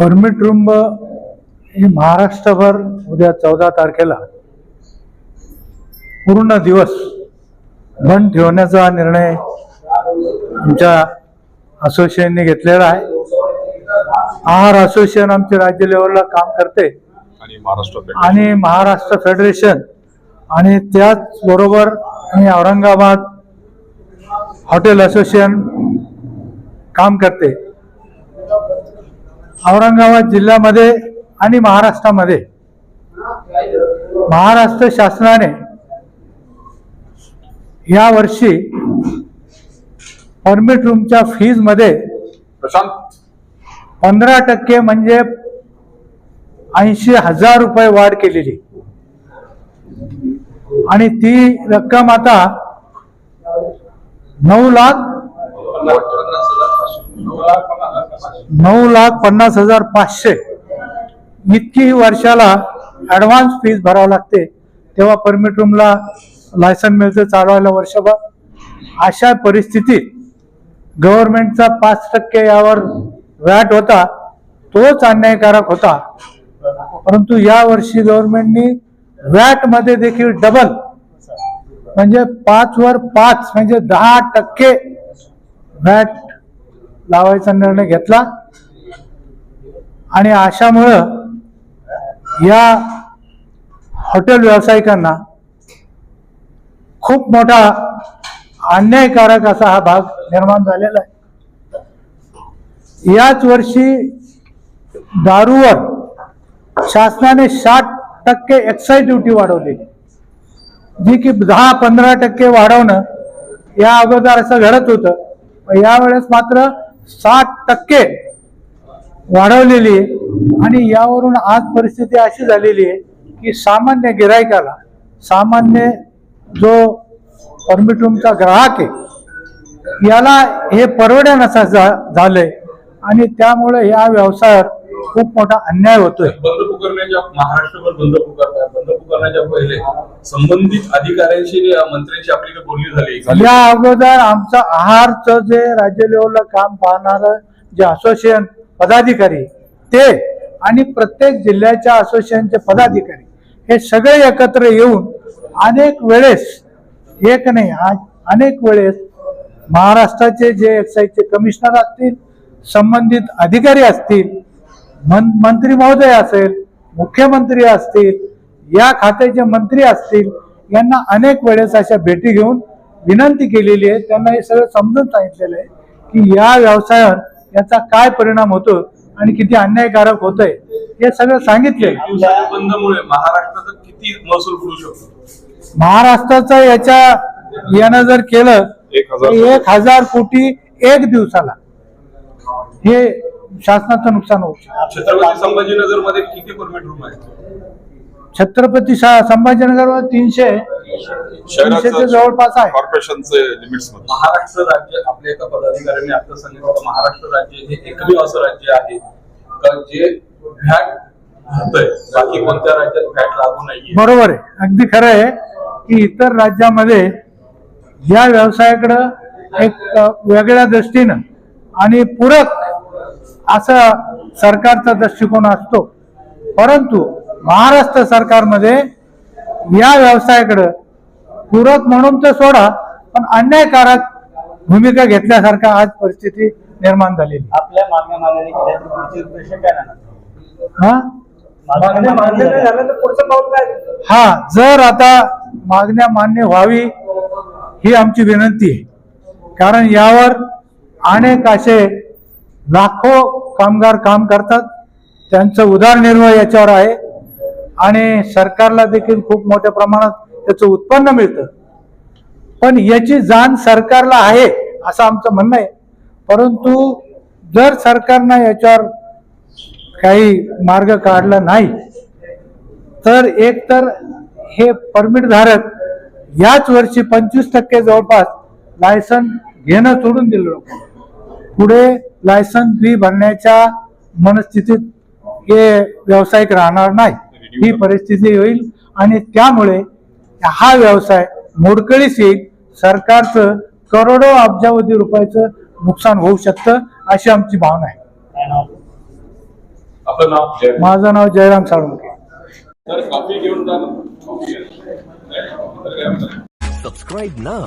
Permit room ही महाराष्ट्रभर उद्या चौदा तारखेला पूर्ण दिवस बंद ठेवण्याचा निर्णय आमच्या असोसिएशनने घेतलेला आहे. आहार असोसिएशन आमचे राज्य लेवलला काम करते. आणि महाराष्ट्र आणि महाराष्ट्र फेडरेशन आणि त्याचबरोबर आणि औरंगाबाद हॉटेल असोसिएशन काम करते. औरंगाबाद जिल्ह्यामध्ये आणि महाराष्ट्रामध्ये महाराष्ट्र शासनाने या वर्षी परमिट रूमच्या फीजमध्ये पंधरा टक्के म्हणजे ऐंशी हजार रुपये वाढ केलेली. आणि ती रक्कम आता नऊ लाख नऊ लाख पन्नास हजार पाचशे. इतकी वर्षाला ऍडव्हान्स फीस भरावं लागते. तेव्हा परमिट रूमला लायसन मिळतं चालवायला वर्षभर. अशा परिस्थितीत गव्हर्नमेंटचा पाच टक्के यावर व्हॅट होता तोच अन्यायकारक होता. परंतु या वर्षी गव्हर्नमेंटनी व्हॅटमध्ये देखील डबल म्हणजे पाच वर पाच म्हणजे दहा टक्के व्हॅट लावायचा निर्णय घेतला. आणि अशामुळं या हॉटेल व्यावसायिकांना खूप मोठा अन्यायकारक असा हा भाग निर्माण झालेला आहे. याच वर्षी दारूवर शासनाने साठ टक्के एक्साईज ड्युटी वाढवली. जी की दहा पंधरा टक्के वाढवणं या अगोदर असं घडत होतं. यावेळेस मात्र साठ टक्के वाढवलेली आणि यावरून आज परिस्थिती अशी झालेली आहे की सामान्य गिरायकाला सामान्य जो परमिट रूमचा ग्राहक आहे याला हे परवड्यानसा झा- झालंय. आणि त्यामुळे या व्यवसायावर खूप मोठा अन्याय होतोय. बंद पुकारण्याच्या महाराष्ट्रभर बंद पुकारतात बंद पहिले संबंधित अधिकाऱ्यांशी मंत्र्यांशी आपली काही बोलणी झाली. या अगोदर आमचं आहारचं जे राज्य लेवलला काम पाहणार जे असोसिएशन पदाधिकारी ते आणि प्रत्येक जिल्ह्याच्या असोसिएशनचे पदाधिकारी हे सगळे एकत्र येऊन अनेक वेळेस एक नाही अनेक वेळेस महाराष्ट्राचे जे एक्साईजचे कमिशनर असतील संबंधित अधिकारी असतील मन मंत्री महोदय असेल मुख्यमंत्री असतील या खात्याचे मंत्री असतील यांना अनेक वेळेस अशा भेटी घेऊन विनंती केलेली आहे. त्यांना हे सगळं समजून सांगितलेलं आहे की या व्यवसायावर याचा काय परिणाम होतो आणि किती अन्यायकारक होतंय हे सगळं सांगितले महाराष्ट्राचा किती महसूल बुडू शकतो? महाराष्ट्राचं याच्या यानं जर केलं एक हजार कोटी एक दिवसाला. हे शासनाचं नुकसान शकतं. छत्रपती संभाजीनगरमध्ये किती परमिट रूम आहेत? छत्रपती शा- संभाजीनगरवर तीनशे तीनशेच्या जवळपास आहे. कॉर्पोरेशनचे लिमिट्समध्ये. महाराष्ट्र राज्य आपल्या एका पदाधिकाऱ्यांनी आता सांगितलं होतं, महाराष्ट्र राज्य हे एकमेव असं राज्य आहे का जे भरतंय बाकी कोणत्या राज्यात व्हॅट लागू नाहीये? बरोबर आहे. अगदी खरं आहे की इतर राज्यामध्ये या व्यवसायाकडं एक वेगळ्या दृष्टीनं आणि पूरक असा सरकारचा दृष्टिकोन असतो. परंतु महाराष्ट्र सरकारमध्ये या व्यवसायाकडं पूरक म्हणून तर सोडा पण अन्यायकारक भूमिका घेतल्यासारखा आज परिस्थिती निर्माण झालेली आपल्या मागण्या हा? मान्य हा जर आता मागण्या मान्य व्हावी ही आमची विनंती आहे. कारण यावर अनेक असे लाखो कामगार काम करतात त्यांचं उदरनिर्वाह याच्यावर आहे. आणि सरकारला देखील खूप मोठ्या प्रमाणात त्याचं उत्पन्न मिळतं. पण याची जाण सरकारला आहे असं आमचं म्हणणं आहे. परंतु जर सरकारनं याच्यावर काही मार्ग काढला नाही तर एक तर हे परमिट धारक याच वर्षी पंचवीस टक्के जवळपास लायसन घेणं सोडून दिलं पुढे लायसन फी भरण्याच्या मनस्थितीत हे व्यावसायिक राहणार नाही. ही परिस्थिती होईल आणि त्यामुळे हा व्यवसाय मोडकळीस येईल. सरकारचं करोडो अब्जावधी रुपयाचं नुकसान होऊ शकतं अशी आमची भावना आहे. नाव? नाव माझं नाव जयराम साळुंके तर कॉफी घेऊन जा ना. कॉफी आहे. तर काय म्हणतात? Subscribe